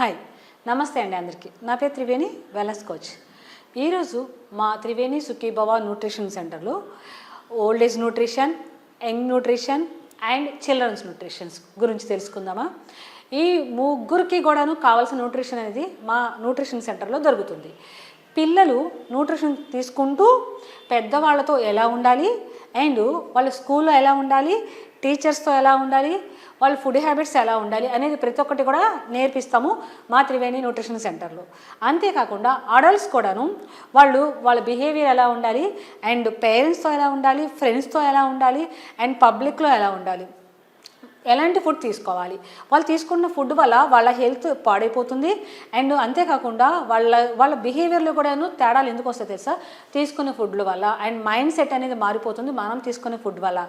Hi. నమస్తే అండి అందరికీ. నా పేరు త్రివేణి వెలస్ కోచ్. ఈరోజు మా త్రివేణి సుఖీభవ న్యూట్రిషన్ సెంటర్లో old age nutrition young nutrition and childrens nutritions గురించి తెలుసుకుందామా. ఈ ముగ్గురికి కూడాను కావాల్సిన న్యూట్రిషన్ అనేది మా న్యూట్రిషన్ సెంటర్లో దొరుకుతుంది. పిల్లలు న్యూట్రిషన్ తీసుకుంటూ పెద్దవాళ్ళతో ఎలా ఉండాలి అండ్ వాళ్ళ స్కూల్లో ఎలా ఉండాలి టీచర్స్తో ఎలా ఉండాలి? వాళ్ళ ఫుడ్ హ్యాబిట్స్ ఎలా ఉండాలి? అనేది ప్రతి ఒక్కటి కూడా నేర్పిస్తాము మా త్రివేణి న్యూట్రిషన్ సెంటర్లో. అంతేకాకుండా అడల్ట్స్ కూడాను వాళ్ళు వాళ్ళ బిహేవియర్ ఎలా ఉండాలి? అండ్ పేరెంట్స్తో ఎలా ఉండాలి? ఫ్రెండ్స్తో ఎలా ఉండాలి? అండ్ పబ్లిక్లో ఎలా ఉండాలి? ఎలాంటి ఫుడ్ తీసుకోవాలి? వాళ్ళు తీసుకున్న ఫుడ్ వల్ల వాళ్ళ హెల్త్ పాడైపోతుంది. అండ్ అంతేకాకుండా వాళ్ళ వాళ్ళ బిహేవియర్లో కూడాను తేడాలు ఎందుకు వస్తాయి తెలుసా? తీసుకునే ఫుడ్ల వల్ల అండ్ మైండ్ సెట్ అనేది మారిపోతుంది మనం తీసుకునే ఫుడ్ వల్ల.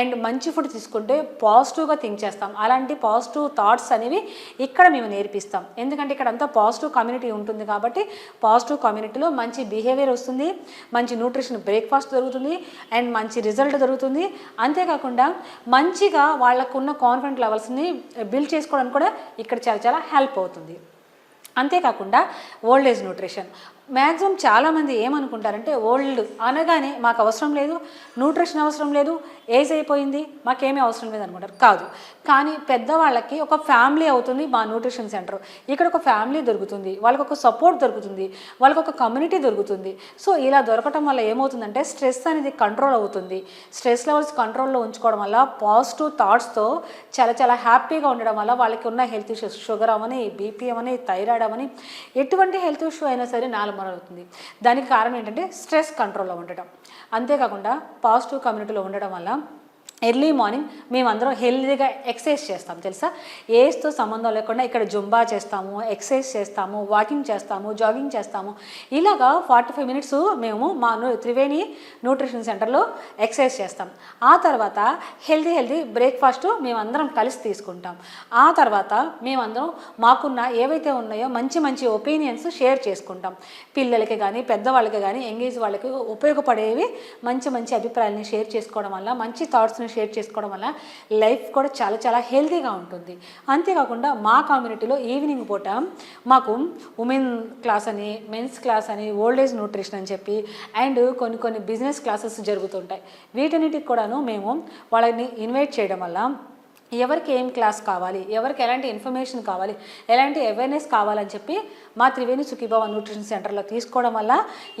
అండ్ మంచి ఫుడ్ తీసుకుంటే పాజిటివ్గా థింక్ చేస్తాం. అలాంటి పాజిటివ్ థాట్స్ అనేవి ఇక్కడ మేము నేర్పిస్తాం. ఎందుకంటే ఇక్కడ అంతా పాజిటివ్ కమ్యూనిటీ ఉంటుంది కాబట్టి పాజిటివ్ కమ్యూనిటీలో మంచి బిహేవియర్ వస్తుంది. మంచి న్యూట్రిషన్ బ్రేక్ఫాస్ట్ దొరుకుతుంది. అండ్ మంచి రిజల్ట్ దొరుకుతుంది. అంతేకాకుండా మంచిగా వాళ్ళకున్న కాన్ఫిడెంట్ లెవెల్స్ని బిల్డ్ చేసుకోవడానికి కూడా ఇక్కడ చాలా చాలా హెల్ప్ అవుతుంది. అంతేకాకుండా ఓల్డ్ ఏజ్ న్యూట్రిషన్. మ్యాక్సిమం చాలామంది ఏమనుకుంటారంటే ఓల్డ్ అనగానే మాకు అవసరం లేదు న్యూట్రిషన్ అవసరం లేదు ఏజ్ అయిపోయింది మాకేమీ అవసరం లేదు అనుకుంటారు. కాదు. కానీ పెద్దవాళ్ళకి ఒక ఫ్యామిలీ అవుతుంది మా న్యూట్రిషన్ సెంటర్. ఇక్కడ ఒక ఫ్యామిలీ దొరుకుతుంది వాళ్ళకి ఒక సపోర్ట్ దొరుకుతుంది వాళ్ళకి ఒక కమ్యూనిటీ దొరుకుతుంది. సో ఇలా దొరకటం వల్ల ఏమవుతుందంటే స్ట్రెస్ అనేది కంట్రోల్ అవుతుంది. స్ట్రెస్ లెవెల్స్ కంట్రోల్లో ఉంచుకోవడం వల్ల పాజిటివ్ థాట్స్తో చాలా చాలా హ్యాపీగా ఉండడం వల్ల వాళ్ళకి ఉన్న హెల్త్ ఇష్యూస్ షుగర్ అవని బీపీ అవని థైరాయిడ్ అవని ఎటువంటి హెల్త్ ఇష్యూ అయినా సరే నాలుగు అవుతుంది దానికి కారణం ఏంటంటే స్ట్రెస్ కంట్రోల్లో ఉండటం. అంతేకాకుండా పాజిటివ్ కమ్యూనిటీలో ఉండడం వల్ల ఎర్లీ మార్నింగ్ మేమందరం హెల్దీగా ఎక్సర్సైజ్ చేస్తాం తెలుసా? ఏజ్తో సంబంధం లేకుండా ఇక్కడ జుంబా చేస్తాము ఎక్సర్సైజ్ చేస్తాము వాకింగ్ చేస్తాము జాగింగ్ చేస్తాము. ఇలాగా ఫార్టీ ఫైవ్ మినిట్స్ మేము మా త్రివేణి న్యూట్రిషన్ సెంటర్లో ఎక్సర్సైజ్ చేస్తాం. ఆ తర్వాత హెల్దీ హెల్దీ బ్రేక్ఫాస్ట్ మేమందరం కలిసి తీసుకుంటాం. ఆ తర్వాత మేమందరం మాకున్న ఏవైతే ఉన్నాయో మంచి మంచి ఒపీనియన్స్ షేర్ చేసుకుంటాం. పిల్లలకి కానీ పెద్దవాళ్ళకి కానీ ఎంగేజ్ వాళ్ళకి ఉపయోగపడేవి మంచి మంచి అభిప్రాయాలని షేర్ చేసుకోవడం వల్ల మంచి థాట్స్ని షేర్ చేసుకోవడం వల్ల లైఫ్ కూడా చాలా చాలా హెల్తీగా ఉంటుంది. అంతేకాకుండా మా కమ్యూనిటీలో ఈవినింగ్ పూట మాకు ఉమెన్ క్లాస్ అని మెన్స్ క్లాస్ అని ఓల్డ్ ఏజ్ న్యూట్రిషన్ అని చెప్పి అండ్ కొన్ని కొన్ని బిజినెస్ క్లాసెస్ జరుగుతుంటాయి. వీటన్నిటికి కూడాను మేము వాళ్ళని ఇన్వైట్ చేయడం వల్ల ఎవరికి ఏం క్లాస్ కావాలి? ఎవరికి ఎలాంటి ఇన్ఫర్మేషన్ కావాలి? ఎలాంటి అవేర్నెస్ కావాలని చెప్పి మా త్రివేణి సుఖీభావ న్యూట్రిషన్ సెంటర్లో తీసుకోవడం వల్ల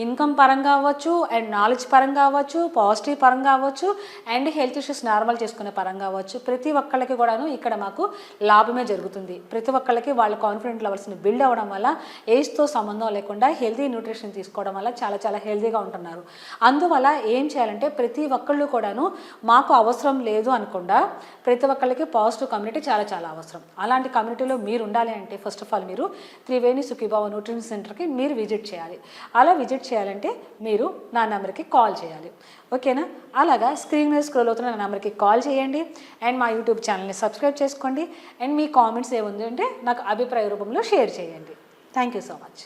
ఇన్కమ్ పరంగా అవ్వచ్చు అండ్ నాలెడ్జ్ పరంగా అవ్వచ్చు పాజిటివ్ పరంగా అవ్వచ్చు అండ్ హెల్త్ ఇష్యూస్ నార్మల్ చేసుకునే పరంగా అవ్వచ్చు. ప్రతి ఒక్కళ్ళకి కూడాను ఇక్కడ మాకు లాభమే జరుగుతుంది. ప్రతి ఒక్కళ్ళకి వాళ్ళ కాన్ఫిడెంట్ లెవెల్స్ని బిల్డ్ అవ్వడం వల్ల ఏజ్తో సంబంధం లేకుండా హెల్తీ న్యూట్రిషన్ తీసుకోవడం వల్ల చాలా చాలా హెల్తీగా ఉంటున్నారు. అందువల్ల ఏం చేయాలంటే ప్రతి ఒక్కళ్ళు కూడాను మాకు అవసరం లేదు అనకుండా ప్రతి ఒక్కళ్ళకి పాజిటివ్ కమ్యూనిటీ చాలా చాలా అవసరం. అలాంటి కమ్యూనిటీలో మీరు ఉండాలి అంటే ఫస్ట్ ఆఫ్ ఆల్ మీరు త్రివేణి సుఖీభావ న్యూట్రిషన్ సెంటర్కి మీరు విజిట్ చేయాలి. అలా విజిట్ చేయాలంటే మీరు నా నెంబర్కి కాల్ చేయాలి. ఓకేనా అలాగా స్క్రీన్ మీద స్క్రోల్ అవుతున్న నా నెంబర్కి కాల్ చేయండి. అండ్ మా యూట్యూబ్ ఛానల్ని సబ్స్క్రైబ్ చేసుకోండి. అండ్ మీ కామెంట్స్ ఏముంది అంటే నాకు అభిప్రాయ రూపంలో షేర్ చేయండి. Thank you so much